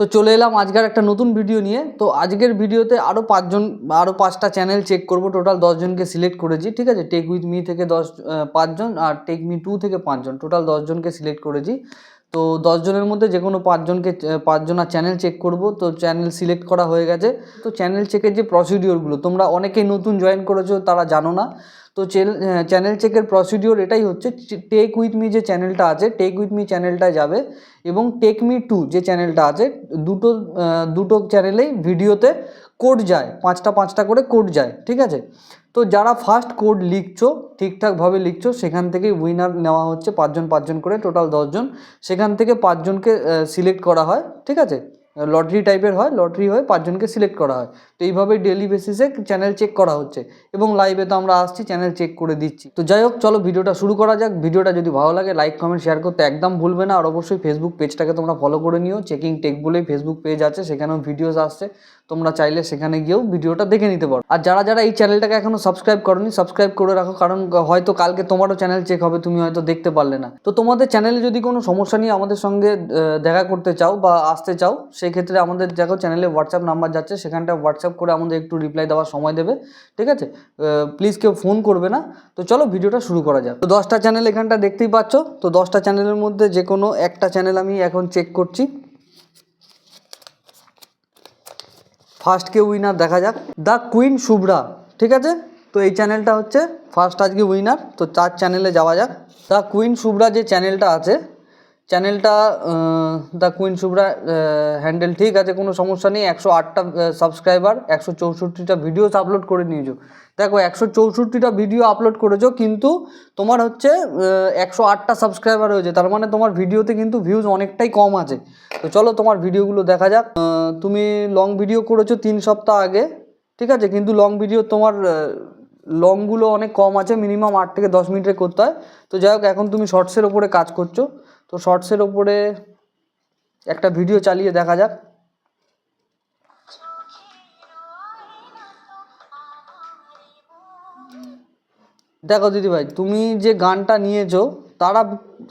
তো চলে এলাম আজকের একটা নতুন ভিডিও নিয়ে। তো আজকের ভিডিওতে আরও পাঁচজন আরও পাঁচটা চ্যানেল চেক করব। টোটাল দশজনকে সিলেক্ট করেছি ঠিক আছে? টেক উইথ মি থেকে দশ পাঁচজন আর টেক মি টু থেকে পাঁচজন। টোটাল দশজনকে সিলেক্ট করেছি। তো দশজনের মধ্যে যে কোনো পাঁচজনকে আহ, পাঁচজনের চ্যানেল চেক করব। তো চ্যানেল সিলেক্ট করা হয়ে গেছে। তো চ্যানেল চেকের যে প্রসিডিওরগুলো তোমরা অনেকেই নতুন জয়েন করেছ তারা জানো না। তো চ্যানেল চেকের প্রসিডিওর এটাই হচ্ছে টেক উইথ মি যে চ্যানেলটা আছে টেক উইথ মি চ্যানেলটায় যাবে এবং টেক মি টু যে চ্যানেলটা আছে, দুটো দুটো চ্যানেলেই ভিডিওতে কোড যায়, পাঁচটা পাঁচটা করে কোড যায়, ঠিক আছে? তো যারা ফার্স্ট কোড লিখছো ঠিকঠাকভাবে লিখছো, সেখান থেকেই উইনার নেওয়া হচ্ছে পাঁচজন পাঁচজন করে টোটাল দশজন সেখান থেকে পাঁচজনকে সিলেক্ট করা হয়, ঠিক আছে? লটারি টাইপের হয় লটারি হয়ে পাঁচজনকে সিলেক্ট করা হয়। তো এইভাবে ডেলি বেসিসে চ্যানেল চেক করা হচ্ছে। এবং লাইভে তো আমরা আসছি চ্যানেল চেক করে দিচ্ছি। তো যাই হোক, চলো ভিডিওটা শুরু করা যাক। ভিডিওটা যদি ভালো লাগে লাইক কমেন্ট শেয়ার করতে একদম ভুলবে না। আর অবশ্যই ফেসবুক পেজটাকে তোমরা ফলো করে নিও। চেকিং টেক বলেই ফেসবুক পেজ আছে, সেখানেও ভিডিওস আসছে। তোমরা চাইলে সেখানে গিয়েও ভিডিওটা দেখে নিতে পারো। আর যারা যারা এই চ্যানেলটাকে এখনও সাবস্ক্রাইব করনি সাবস্ক্রাইব করে রাখো। কারণ, হয়তো কালকে তোমারও চ্যানেল চেক হবে, তুমি হয়তো দেখতে পারলে না। তো তোমাদের চ্যানেলে যদি কোনো সমস্যা নিয়ে আমাদের সঙ্গে দেখা করতে চাও বা আসতে চাও, সেক্ষেত্রে আমাদের দেখো চ্যানেলে হোয়াটসঅ্যাপ নাম্বার যাচ্ছে। সেখানটা হোয়াটসঅ্যাপ করে আমাদের একটু রিপ্লাই দেওয়ার সময় দেবে। ঠিক আছে? প্লিজ কেউ ফোন করবে না। তো চলো ভিডিওটা শুরু করা যাক। তো দশটা চ্যানেল এখানটা দেখতেই পাচ্ছ। তো দশটা চ্যানেলের মধ্যে যে কোনো একটা চ্যানেল আমি এখন চেক করছি। ফার্স্টকে উইনার দেখা যাক। দ্য কুইন শুভ্রা ঠিক আছে? তো এই চ্যানেলটা হচ্ছে ফার্স্ট আজকে উইনার তো চার চ্যানেলে যাওয়া যাক। দ্য কুইন শুভ্রা যে চ্যানেলটা আছে চ্যানেলটা দ্য কুইন শুভ্রা হ্যান্ডেল ঠিক আছে, কোনো সমস্যা নেই। একশো আটটা সাবস্ক্রাইবার, একশো চৌষট্টিটা ভিডিওস আপলোড করে নিয়েছো দেখো, একশো চৌষট্টিটা ভিডিও আপলোড করেছ, কিন্তু তোমার হচ্ছে একশো আটটা সাবস্ক্রাইবার হয়েছে। তার মানে তোমার ভিডিওতে কিন্তু ভিউজ অনেকটাই কম আছে। তো চলো, তোমার ভিডিওগুলো দেখা যাক। তুমি লং ভিডিও করেছ তিন সপ্তাহ আগে, ঠিক আছে? কিন্তু লং ভিডিও তোমার লংগুলো অনেক কম আছে। মিনিমাম আট থেকে দশ মিনিটের করতে হয়। তো যাই হোক, এখন তুমি শর্টসের ওপরে কাজ করছ। তো শর্টসের ওপরে একটা ভিডিও চালিয়ে দেখা যাক। দেখো দিদিভাই তুমি যে গানটা নিয়েছো, তারা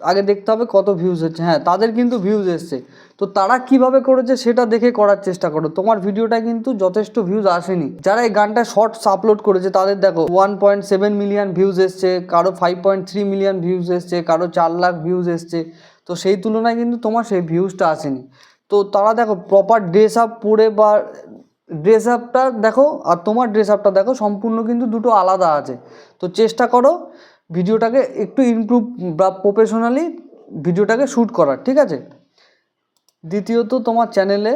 আগে দেখতে হবে কত ভিউজ হচ্ছে। হ্যাঁ তাদের কিন্তু ভিউজ এসছে। তো তারা কীভাবে করেছে সেটা দেখে করার চেষ্টা করো। তোমার ভিডিওটা কিন্তু যথেষ্ট ভিউজ আসেনি। যারা এই গানটা শর্টস আপলোড করেছে, তাদের দেখো one point seven million views এসছে, কারও five point three million views এসছে, কারও চার লাখ ভিউজ এসছে। তো সেই তুলনায় কিন্তু তোমার সেই ভিউজটা আসেনি। তো তারা দেখো প্রপার ড্রেস আপ পরে বা ড্রেস আপটা দেখো আর তোমার ড্রেস আপটা দেখো সম্পূর্ণ কিন্তু দুটো আলাদা আছে। তো চেষ্টা করো ভিডিওটাকে একটু ইমপ্রুভ বা প্রফেশনালি ভিডিওটাকে শ্যুট করার, ঠিক আছে? দ্বিতীয়ত তোমার চ্যানেলে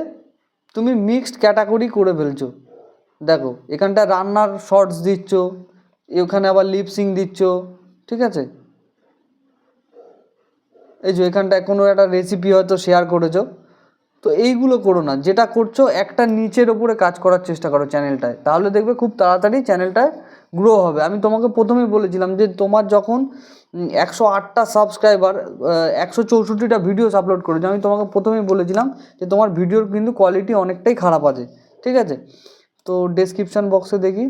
তুমি মিক্সড ক্যাটাগরি করে ফেলছো। দেখো এখানটা রান্নার শর্টস দিচ্ছ, এখানে আবার লিপসিং দিচ্ছ, ঠিক আছে? এই যে এখানটায় কোনো একটা রেসিপি হয়তো শেয়ার করেছ। তো এইগুলো করো না, যেটা করছ একটা নিচের ওপরে কাজ করার চেষ্টা করো চ্যানেলটায় তাহলে দেখবে খুব তাড়াতাড়ি চ্যানেলটায় গ্রো হবে। আমি তোমাকে প্রথমেই বলেছিলাম যে তোমার যখন একশো আটটা সাবস্ক্রাইবার একশো চৌষট্টিটা ভিডিওস আপলোড করেছ, আমি তোমাকে প্রথমেই বলেছিলাম যে তোমার ভিডিওর কিন্তু কোয়ালিটি অনেকটাই খারাপ আছে, ঠিক আছে? তো ডেসক্রিপশান বক্সে দেখি।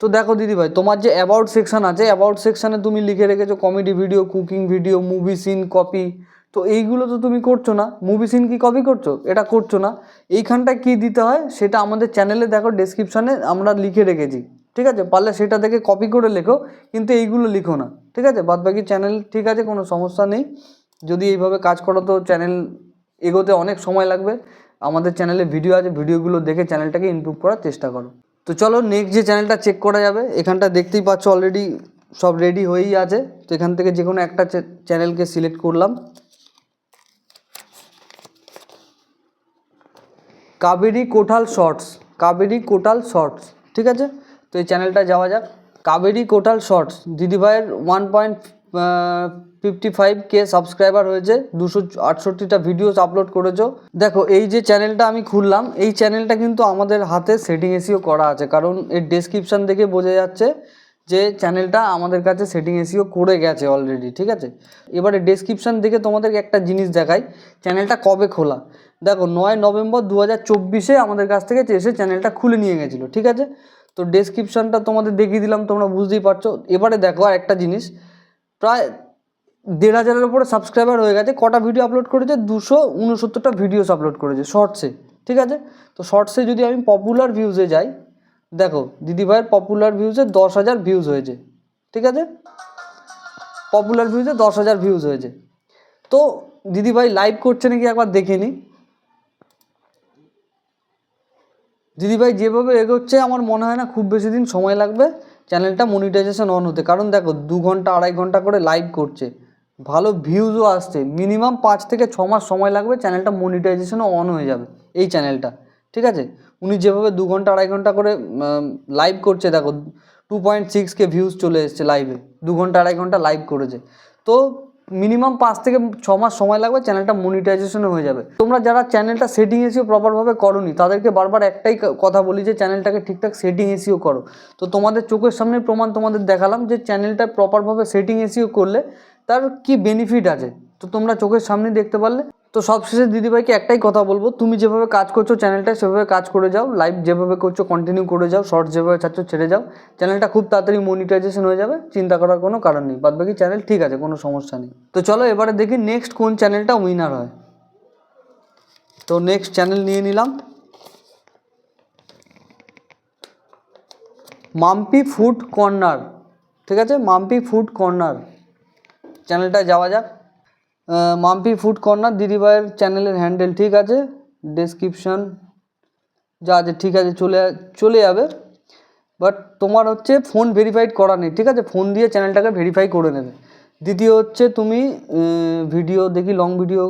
তো দেখো দিদিভাই তোমার যে অ্যাবাউট সেকশন আছে অ্যাবাউট সেকশানে তুমি লিখে রেখেছো comedy video cooking video movie scene copy তো এইগুলো তো তুমি করছ না। মুভি সিন কি কপি করছ? এটা করছ না। এইখানটায় কী দিতে হয়? সেটা আমাদের চ্যানেলে দেখো ডেসক্রিপশানে আমরা লিখে রেখেছি। ঠিক আছে? পারলে সেটা থেকে কপি করে লেখো, কিন্তু এইগুলো লিখো না। ঠিক আছে? বাদ বাকি চ্যানেল ঠিক আছে, কোনো সমস্যা নেই। যদি এইভাবে কাজ করো তো চ্যানেল এগোতে অনেক সময় লাগবে। আমাদের চ্যানেলে ভিডিও আছে ভিডিওগুলো দেখে চ্যানেলটাকে ইমপ্রুভ করার চেষ্টা করো। তো চলো নেক্সট যে চ্যানেলটা চেক করা যাবে, এখানটা দেখতেই পাচ্ছ অলরেডি সব রেডি হয়েই আছে। তো এখান থেকে যে কোনো একটা চ্যানেলকে সিলেক্ট করলাম। কাবেরি কোঠাল শর্টস, কাবেরি কোটাল শর্টস, ঠিক আছে? তো এই চ্যানেলটা যাওয়া যাক। কাবেরি কোটাল শর্টস, দিদিভাইয়ের one point fifty five K subscriber হয়েছে, দুশো আটষট্টিটা ভিডিওস আপলোড করেছ। দেখো, এই যে চ্যানেলটা আমি খুললাম, এই চ্যানেলটা কিন্তু আমাদের হাতে সেটিং এসিও করা আছে, কারণ এর ডেসক্রিপশান দেখে বোঝা যাচ্ছে যে চ্যানেলটা আমাদের কাছে সেটিং এসিও করে গেছে অলরেডি ঠিক আছে? এবারে ডেসক্রিপশান দেখে তোমাদেরকে একটা জিনিস দেখাই চ্যানেলটা কবে খোলা? দেখো, নয় নভেম্বর দু হাজার চব্বিশে আমাদের কাছ থেকে এসে চ্যানেলটা খুলে নিয়ে গেছিল, ঠিক আছে? তো ডেসক্রিপশানটা তোমাদের দেখিয়ে দিলাম, তোমরা বুঝতেই পারছ। এবারে দেখো আর একটা জিনিস, প্রায় দেড় হাজারের উপরে সাবস্ক্রাইবার হয়ে গেছে, কটা ভিডিও আপলোড করেছে? দুশো উনসত্তরটা ভিডিওস আপলোড করেছে শর্টসে ঠিক আছে? তো শর্টসে যদি আমি পপুলার ভিউজে যাই, দেখো, দিদিভাইয়ের পপুলার ভিউজে দশ হাজার ভিউজ হয়েছে, ঠিক আছে? পপুলার ভিউজে দশ হাজার ভিউজ হয়েছে। তো দিদিভাই লাইভ করছে নাকি একবার দেখে নিই দিদিভাই যেভাবে এগোচ্ছে, আমার মনে হয় না খুব বেশি দিন সময় লাগবে চ্যানেলটা মনিটাইজেশন অন হতে। কারণ দেখো, দু ঘণ্টা, আড়াই ঘণ্টা করে লাইভ করছে। ভালো ভিউজও আসছে। মিনিমাম পাঁচ থেকে ছ মাস সময় লাগবে চ্যানেলটা মনিটাইজেশনও অন হয়ে যাবে, এই চ্যানেলটা ঠিক আছে? উনি যেভাবে দু ঘণ্টা, আড়াই ঘণ্টা করে লাইভ করছে, দেখো two point six K views চলে এসছে লাইভে দু ঘণ্টা, আড়াই ঘণ্টা লাইভ করেছে। তো মিনিমাম পাঁচ থেকে ছ মাস সময় লাগবে চ্যানেলটা মনিটাইজেশনও হয়ে যাবে। তোমরা যারা চ্যানেলটা সেটিং এসিও প্রপারভাবে করনি, তাদেরকে বারবার একটাই কথা বলি যে চ্যানেলটাকে ঠিকঠাক সেটিং এসিও করো। তো তোমাদের চোখের সামনে প্রমাণ তোমাদের দেখালাম যে চ্যানেলটা প্রপারভাবে সেটিং এসিও করলে তার কি বেনিফিট আছে? তো তোমরা চোখের সামনে দেখতে পারলে। তো সবশেষে দিদিভাইকে একটাই কথা বলব, তুমি যেভাবে কাজ করছ চ্যানেলটা সেভাবে কাজ করে যাও লাইভ যেভাবে করছ কন্টিনিউ করে যাও শর্টস যেভাবে ছাড়ছো ছেড়ে যাও। চ্যানেলটা খুব তাড়াতাড়ি মনিটাইজেশন হয়ে যাবে, চিন্তা করার কোনো কারণ নেই। বাদ বাকি চ্যানেল ঠিক আছে, কোনো সমস্যা নেই। তো চলো এবারে দেখি নেক্সট কোন চ্যানেলটা উইনার হয়। তো নেক্সট চ্যানেল নিয়ে নিলাম। মাম্পি ফুড কর্নার ঠিক আছে? মাম্পি ফুড কর্নার চ্যানেলটায় যাওয়া যাক। মাম্পি ফুড কর্নার দিদিভাইয়ের চ্যানেলের হ্যান্ডেল ঠিক আছে। ডেসক্রিপশন যা আছে, ঠিক আছে, চলে চলে যাবে। বাট তোমার হচ্ছে ফোন ভেরিফাইড করা নেই, ঠিক আছে? ফোন দিয়ে চ্যানেলটাকে ভেরিফাই করে নেবে। দ্বিতীয় হচ্ছে তুমি ভিডিও দেখি লং ভিডিও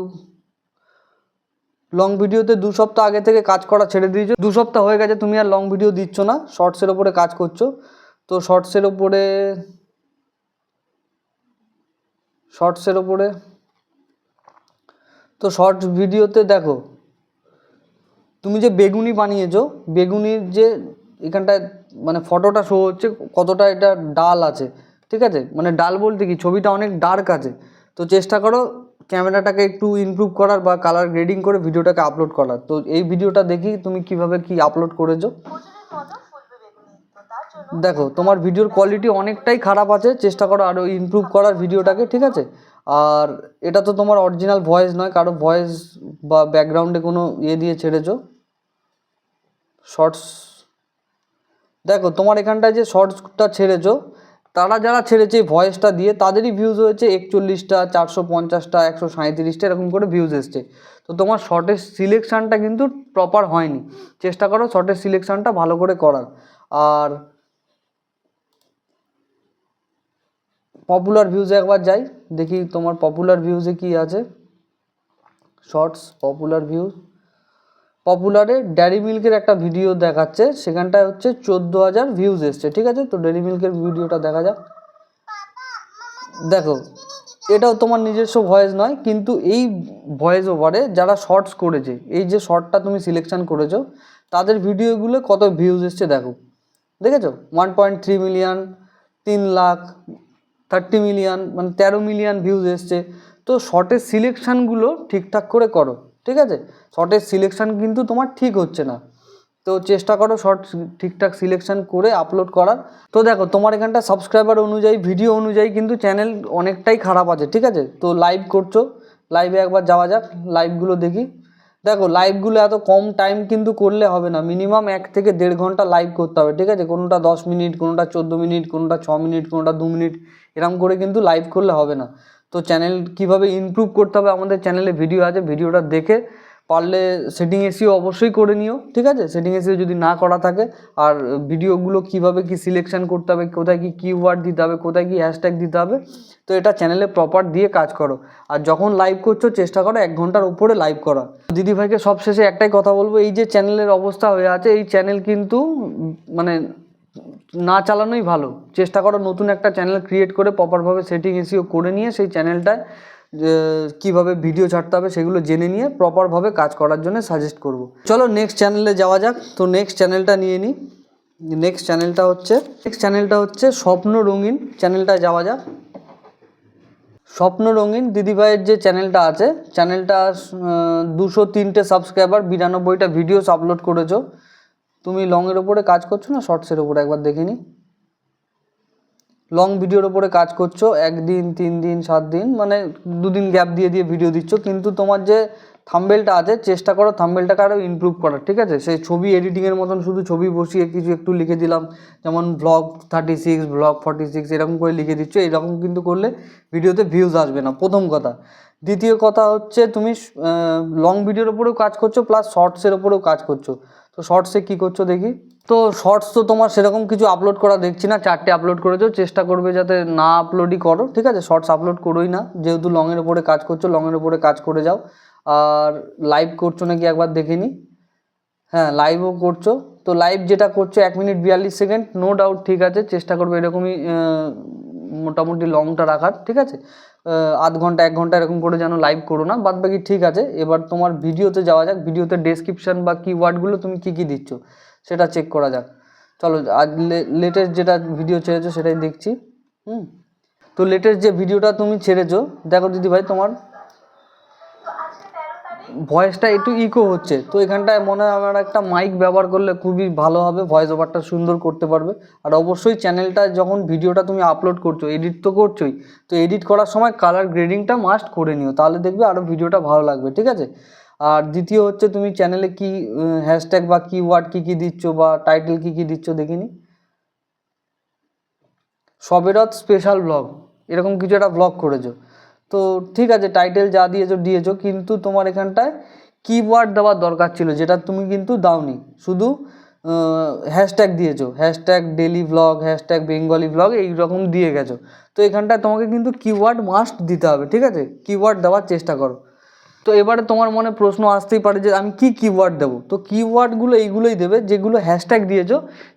লং ভিডিওতে দু সপ্তাহ আগে থেকে কাজ করা ছেড়ে দিয়েছ। দু সপ্তাহ হয়ে গেছে, তুমি আর লং ভিডিও দিচ্ছ না। শর্টসের ওপরে কাজ করছ। তো শর্টসের ওপরে শর্টসের ওপরে তো শর্টস ভিডিওতে দেখো, তুমি যে বেগুনি বানিয়েছো, বেগুনির যে এখানটায় মানে ফটোটা শো হচ্ছে, কতটা এটা ডাল আছে, ঠিক আছে? মানে ডাল বলতে কি? ছবিটা অনেক ডার্ক আছে। তো চেষ্টা করো ক্যামেরাটাকে একটু ইমপ্রুভ করার বা কালার গ্রেডিং করে ভিডিওটাকে আপলোড করার। তো এই ভিডিওটা দেখি তুমি কীভাবে কি আপলোড করেছ। দেখো, তোমার ভিডিওর কোয়ালিটি অনেকটাই খারাপ আছে, চেষ্টা করো আরও ইমপ্রুভ করার ভিডিওটাকে ঠিক আছে? আর এটা তো তোমার অরিজিনাল ভয়েস নয় কারও ভয়েস বা ব্যাকগ্রাউন্ডে কোনো ইয়ে দিয়ে ছেড়েছো। শর্টস দেখো, তোমার এখানটায় যে শর্টসটা ছেড়েছো, তারা যারা ছেড়েছে এই ভয়েসটা দিয়ে, তাদেরই ভিউজ হয়েছে একচল্লিশটা, চারশো পঞ্চাশটা, একশো সাঁইত্রিশটা, এরকম করে ভিউজ এসছে। তো তোমার শর্টের সিলেকশানটা কিন্তু প্রপার হয়নি। চেষ্টা করো শর্টের সিলেকশানটা ভালো করে করার। আর পপুলার ভিউজে একবার যাই, দেখি তোমার পপুলার ভিউজে কি আছে। শর্টস পপুলার ভিউজ পপুলারে ড্যারি মিল্কের একটা ভিডিও দেখাচ্ছে, সেখানটায় হচ্ছে চোদ্দ হাজার ভিউজ এসছে, ঠিক আছে? তো ড্যারি মিল্কের ভিডিওটা দেখা যাক। দেখো, এটাও তোমার নিজস্ব ভয়েস নয়, কিন্তু এই ভয়েস ওভারে যারা শর্টস করেছে, এই যে শর্টটা তুমি সিলেকশন করেছ, তাদের ভিডিওগুলো কত ভিউজ এসছে দেখো। দেখেছ? ওয়ান পয়েন্ট থ্রি মিলিয়ন তিন লাখ থার্টি মিলিয়ন মানে তেরো মিলিয়ন ভিউজ এসছে। তো শর্টের সিলেকশানগুলো ঠিকঠাক করে করো, ঠিক আছে? শর্টের সিলেকশান কিন্তু তোমার ঠিক হচ্ছে না। তো চেষ্টা করো শর্ট ঠিকঠাক সিলেকশন করে আপলোড করার। তো দেখো, তোমার এখানটা সাবস্ক্রাইবার অনুযায়ী ভিডিও অনুযায়ী কিন্তু চ্যানেল অনেকটাই খারাপ আছে, ঠিক আছে? তো লাইভ করছ লাইভে একবার যাওয়া যাক লাইভগুলো দেখি। দেখো লাইভগুলো এত কম টাইম কিন্তু করলে হবে না। মিনিমাম এক থেকে দেড় ঘণ্টা লাইভ করতে হবে, ঠিক আছে? কোনোটা দশ মিনিট কোনোটা চোদ্দ মিনিট কোনোটা ছ মিনিট কোনোটা দু মিনিট এরকম করে কিন্তু লাইভ করলে হবে না। তো চ্যানেল কীভাবে ইমপ্রুভ করতে হবে আমাদের চ্যানেলে ভিডিও আছে ভিডিওটা দেখে পারলে সেটিং এসিও অবশ্যই করে নিও, ঠিক আছে? সেটিং এসিও যদি না করা থাকে, আর ভিডিওগুলো কীভাবে কি সিলেকশন করতে হবে, কোথায় কি কিওয়ার্ড দিতে হবে, কোথায় কি হ্যাশট্যাগ দিতে হবে, তো এটা চ্যানেলে প্রপার দিয়ে কাজ করো। আর যখন লাইভ করছ, চেষ্টা করো এক ঘণ্টার উপরে লাইভ করা। দিদিভাইকে সবশেষে একটাই কথা বলব, এই যে চ্যানেলের অবস্থা হয়ে আছে, এই চ্যানেল কিন্তু মানে না চালানোই ভালো। চেষ্টা করো নতুন একটা চ্যানেল ক্রিয়েট করে প্রপারভাবে সেটিং এসিও করে নিয়ে সেই চ্যানেলটায় কীভাবে ভিডিও ছাড়তে হবে সেগুলো জেনে নিয়ে প্রপারভাবে কাজ করার জন্য সাজেস্ট করব। চলো নেক্সট চ্যানেলে যাওয়া যাক। তো নেক্সট চ্যানেলটা নিয়ে নিই নেক্সট চ্যানেলটা হচ্ছে নেক্সট চ্যানেলটা হচ্ছে স্বপ্ন রঙিন চ্যানেলটা যাওয়া যাক। স্বপ্ন রঙিন দিদিভাইয়ের যে চ্যানেলটা আছে চ্যানেলটা দুশো তিনটে সাবস্ক্রাইবার বিরানব্বইটা ভিডিওস আপলোড করেছ। তুমি লংয়ের ওপরে কাজ করছ না শর্টসের ওপরে একবার দেখে নি। লং ভিডিওর ওপরে কাজ করছ, একদিন তিন দিন সাত দিন মানে দুদিন গ্যাপ দিয়ে দিয়ে ভিডিও দিচ্ছ, কিন্তু তোমার যে থাম্বেলটা আছে, চেষ্টা করো থাম্বেলটাকে আরও ইমপ্রুভ করার, ঠিক আছে? সেই ছবি এডিটিংয়ের মতন শুধু ছবি বসিয়ে কিছু একটু লিখে দিলাম, যেমন blog thirty six blog forty six এরকম করে লিখে দিচ্ছ, এরকম কিন্তু করলে ভিডিওতে ভিউজ আসবে না, প্রথম কথা। দ্বিতীয় কথা হচ্ছে, তুমি লং ভিডিওর ওপরেও কাজ করছ প্লাস শর্টসের ওপরেও কাজ করছ। তো শর্টসে কী করছ দেখি? তো শর্টস তো তোমার সেরকম কিছু আপলোড করা দেখছি না, চারটে আপলোড করেছ, চেষ্টা করবে যাতে না আপলোডই করো, ঠিক আছে? শর্টস আপলোড করোই না, যেহেতু লংয়ের ওপরে কাজ করছ লংয়ের ওপরে কাজ করে যাও। আর লাইভ করছ নাকি একবার দেখে নি? হ্যাঁ লাইভও করছ। তো লাইভ যেটা করছ, এক মিনিট বিয়াল্লিশ সেকেন্ড নো ডাউট ঠিক আছে, চেষ্টা করবে এরকমই মোটামুটি লংটা রাখার, ঠিক আছে? আধ ঘণ্টা, এক ঘণ্টা এরকম করে যেন লাইভ করো না বাদ বাকি ঠিক আছে। এবার তোমার ভিডিওতে যাওয়া যাক ভিডিওতে ডেসক্রিপশান বা কিওয়ার্ডগুলো তুমি কী কী দিচ্ছ, সেটা চেক করা যাক। চলো, আজ লেটেস্ট যেটা ভিডিও ছেড়েছো সেটাই দেখছি, হুম? তো লেটেস্ট যে ভিডিওটা তুমি ছেড়েছো, দেখো দিদি ভাই তোমার ভয়েসটা একটু ইকো হচ্ছে। তো এখানটায় মনে হয় আমার একটা মাইক ব্যবহার করলে খুবই ভালো হবে ভয়েস ওভারটা সুন্দর করতে পারবে। আর অবশ্যই চ্যানেলটা যখন ভিডিওটা তুমি আপলোড করছ এডিট তো করছোই, তো এডিট করার সময় কালার গ্রেডিংটা মাস্ট করে নিও, তাহলে দেখবে আরও ভিডিওটা ভালো লাগবে, ঠিক আছে? আর দ্বিতীয় হচ্ছে তুমি চ্যানেলে কি হ্যাশট্যাগ বা কি ওয়ার্ড কী কী দিচ্ছ বা টাইটেল কী কী দিচ্ছ দেখিনি সবেরত স্পেশাল ব্লগ এরকম কিছু একটা ব্লগ করেছ। তো ঠিক আছে টাইটেল যা দিয়েছ দিয়েছ, কিন্তু তোমার এখানটায় কিওয়ার্ড দেওয়ার দরকার ছিল, যেটা তুমি কিন্তু দাওনি। শুধু হ্যাশট্যাগ দিয়েছ hashtag daily blog hashtag Bengali blog এইরকম দিয়ে গেছো। তো এখানটায় তোমাকে কিন্তু কিওয়ার্ড মাস্ট দিতে হবে, ঠিক আছে? কিওয়ার্ড দেওয়ার চেষ্টা করো। তো এবারে তোমার মনে প্রশ্ন আসতেই পারে যে আমি কি কিওয়ার্ড দেবো? তো কিওয়ার্ডগুলো এইগুলোই দেবে, যেগুলো হ্যাশট্যাগ দিয়েছ,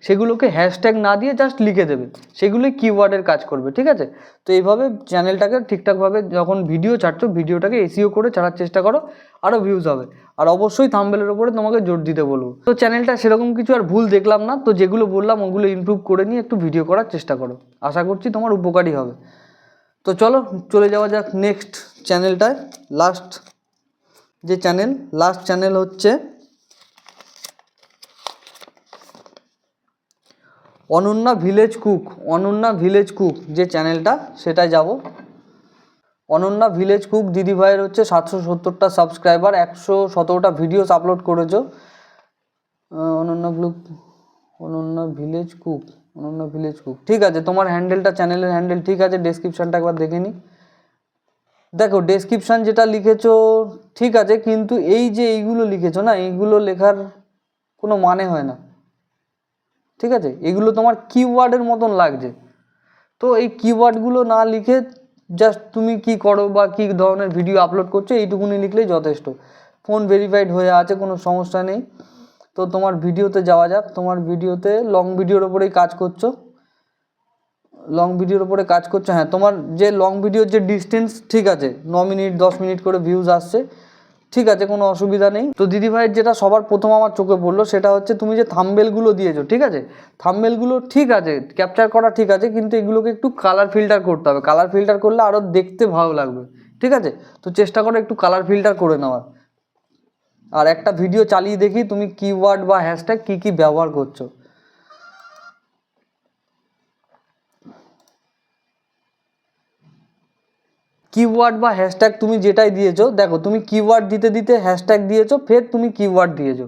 সেগুলোকে হ্যাশট্যাগ না দিয়ে জাস্ট লিখে দেবে। সেগুলোই কিওয়ার্ডের কাজ করবে, ঠিক আছে? তো এইভাবে চ্যানেলটাকে ঠিকঠাকভাবে যখন ভিডিও ছাড়ছো ভিডিওটাকে এসিও করে ছাড়ার চেষ্টা করো আরও ভিউজ হবে। আর অবশ্যই থাম্বেলের ওপরে তোমাকে জোর দিতে বলব। তো চ্যানেলটা সেরকম কিছু আর ভুল দেখলাম না, তো যেগুলো বললাম ওগুলো ইমপ্রুভ করে নিয়ে একটু ভিডিও করার চেষ্টা করো। আশা করছি তোমার উপকারী হবে। তো চলো, চলে যাওয়া যাক নেক্সট চ্যানেলটায় লাস্ট যে চ্যানেল লাস্ট চ্যানেল হচ্ছে Ananya village cook Ananya village cook যে চ্যানেলটা সেটায় যাব। অনন্যা ভিলেজ কুক দিদি ভাইয়ের হচ্ছে সাতশো সত্তরটা সাবস্ক্রাইবার একশো সতেরোটা ভিডিওস আপলোড করেছ। Ananya blue Ananya village cook Ananya village cook ঠিক আছে, তোমার হ্যান্ডেলটা চ্যানেলের হ্যান্ডেল ঠিক আছে ডেসক্রিপশনটা একবার দেখে নিই দেখো ডেসক্রিপশন যেটা লিখেছো, ঠিক আছে, কিন্তু এই যে এইগুলো লিখেছো না, এইগুলো লেখার কোনো মানে হয় না। ঠিক আছে, এগুলো তোমার কিওয়ার্ডের মতন লাগছে। তো এই কিওয়ার্ডগুলো না লিখে জাস্ট তুমি কি করো বা কী ধরনের ভিডিও আপলোড করছ, এইটুকুনি লিখলেই যথেষ্ট। ফোন ভেরিফাইড হয়ে আছে, কোনো সমস্যা নেই। তো তোমার ভিডিওতে যাওয়া যাক, তোমার ভিডিওতে লং ভিডিওর ওপরেই কাজ করছ। লং ভিডিওর উপরে কাজ করছ। হ্যাঁ তোমার যে লং ভিডিওর যে ডিস্টেন্স ঠিক আছে, ন মিনিট, দশ মিনিট করে ভিউজ আসছে, ঠিক আছে, কোনো অসুবিধা নেই। তো দিদি ভাইয়ের যেটা সবার প্রথম আমার চোখে পড়ল, সেটা হচ্ছে তুমি যে থাম্বেলগুলো দিয়েছ, ঠিক আছে থাম্বেলগুলো ঠিক আছে ক্যাপচার করা ঠিক আছে, কিন্তু এগুলোকে একটু কালার ফিল্টার করতে হবে। কালার ফিল্টার করলে আরও দেখতে ভালো লাগবে, ঠিক আছে? তো চেষ্টা করো একটু কালার ফিল্টার করে নেওয়ার। আর একটা ভিডিও চালিয়ে দেখি তুমি কিওয়ার্ড বা হ্যাশট্যাগ কী কী ব্যবহার করছ। কিওয়ার্ড বা হ্যাশট্যাগ তুমি যেটাই দিয়েছ, দেখো তুমি কিওয়ার্ড দিতে দিতে হ্যাশট্যাগ দিয়েছ, ফের তুমি কিওয়ার্ড দিয়েছ।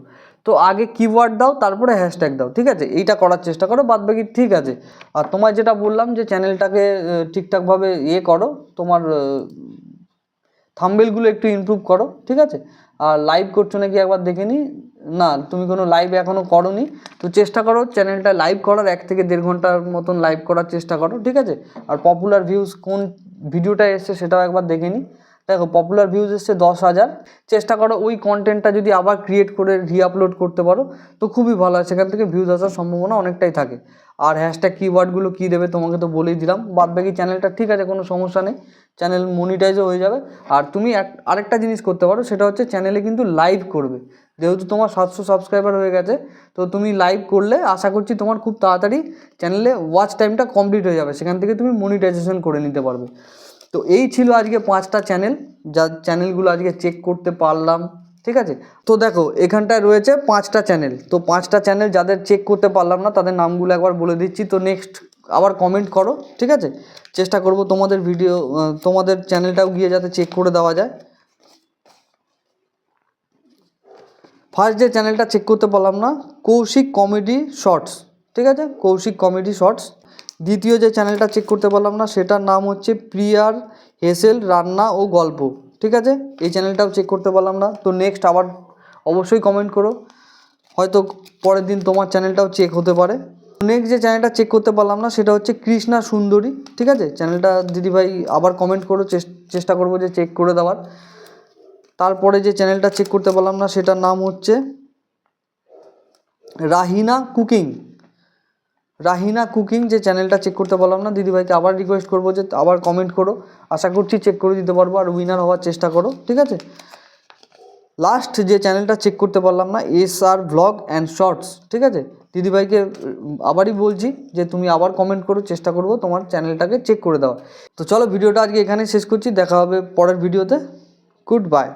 তো আগে কিওয়ার্ড দাও, তারপরে হ্যাশট্যাগ দাও, ঠিক আছে? এইটা করার চেষ্টা করো বাদ বাকি ঠিক আছে। আর তোমার যেটা বললাম যে চ্যানেলটাকে ঠিকঠাকভাবে ইয়ে করো, তোমার থাম্বেলগুলো একটু ইমপ্রুভ করো, ঠিক আছে? আর লাইভ করছ নাকি একবার দেখে নি? না, তুমি কোনো লাইভ এখনও করোনি। তো চেষ্টা করো চ্যানেলটা লাইভ করার, এক থেকে দেড় ঘণ্টার মতন লাইভ করার চেষ্টা করো, ঠিক আছে? আর পপুলার ভিউজ কোন ভিডিওটা এসছে সেটাও একবার দেখে নিই। দেখো পপুলার ভিউজ এসছে দশ হাজার। চেষ্টা করো ওই কন্টেন্টটা যদি আবার ক্রিয়েট করে রিআপলোড করতে পারো, তো খুবই ভালো হয়। সেখান থেকে ভিউজ আসার সম্ভাবনা অনেকটাই থাকে। আর হ্যাশট্যাগ কিওয়ার্ডগুলো কী দেবে তোমাকে তো বলেই দিলাম। বাদ বাকি চ্যানেলটা ঠিক আছে, কোনো সমস্যা নেই। চ্যানেল মনিটাইজও হয়ে যাবে। আর তুমি এক, আরেকটা জিনিস করতে পারো, সেটা হচ্ছে চ্যানেলে কিন্তু লাইভ করবে। যেহেতু তোমার সাতশো সাবস্ক্রাইবার হয়ে গেছে, তো তুমি লাইভ করলে আশা করছি তোমার খুব তাড়াতাড়ি চ্যানেলে ওয়াচ টাইমটা কমপ্লিট হয়ে যাবে। সেখান থেকে তুমি মনিটাইজেশন করে নিতে পারবে। তো এই ছিল আজকে পাঁচটা চ্যানেল যা চ্যানেলগুলো আজকে চেক করতে পারলাম, ঠিক আছে? তো দেখো, এখানটায় রয়েছে পাঁচটা চ্যানেল তো পাঁচটা চ্যানেল যাদের চেক করতে পারলাম না, তাদের নামগুলো একবার বলে দিচ্ছি। তো নেক্সট আবার কমেন্ট করো, ঠিক আছে? চেষ্টা করব তোমাদের ভিডিও তোমাদের চ্যানেলটাও গিয়ে যাতে চেক করে দেওয়া যায়। ফার্স্ট যে চ্যানেলটা চেক করতে পারলাম না, কৌশিক কমেডি শর্টস ঠিক আছে? কৌশিক কমেডি শর্টস দ্বিতীয় যে চ্যানেলটা চেক করতে পারলাম না, সেটার নাম হচ্ছে প্রিয়ার হেসেল, রান্না ও গল্প, ঠিক আছে? এই চ্যানেলটাও চেক করতে পারলাম না। তো নেক্সট আবার অবশ্যই কমেন্ট করো। হয়তো পরের দিন তোমার চ্যানেলটাও চেক হতে পারে। নেক্সট যে চ্যানেলটা চেক করতে পারলাম না, সেটা হচ্ছে কৃষ্ণা সুন্দরী, ঠিক আছে? চ্যানেলটা দিদিভাই আবার কমেন্ট করো চেষ্টা করব যে চেক করে দেওয়ার। তারপরে যে চ্যানেলটা চেক করতে পারলাম না, সেটার নাম হচ্ছে রাহিনা কুকিং। রাহিনা কুকিং যে চ্যানেলটা চেক করতে পারলাম না, দিদিভাইকে আবার রিকোয়েস্ট করব যে আবার কমেন্ট করো। আশা করছি চেক করে দিতে পারব আর উইনার হওয়ার চেষ্টা করো, ঠিক আছে? লাস্ট যে চ্যানেলটা চেক করতে পারলাম না S R blog and shorts ঠিক আছে? দিদিভাইকে আবারই বলছি যে তুমি আবার কমেন্ট করো, চেষ্টা করব তোমার চ্যানেলটাকে চেক করে দেওয়া তো চলো, ভিডিওটা আজকে এখানেই শেষ করছি, দেখা হবে পরের ভিডিওতে। Good bye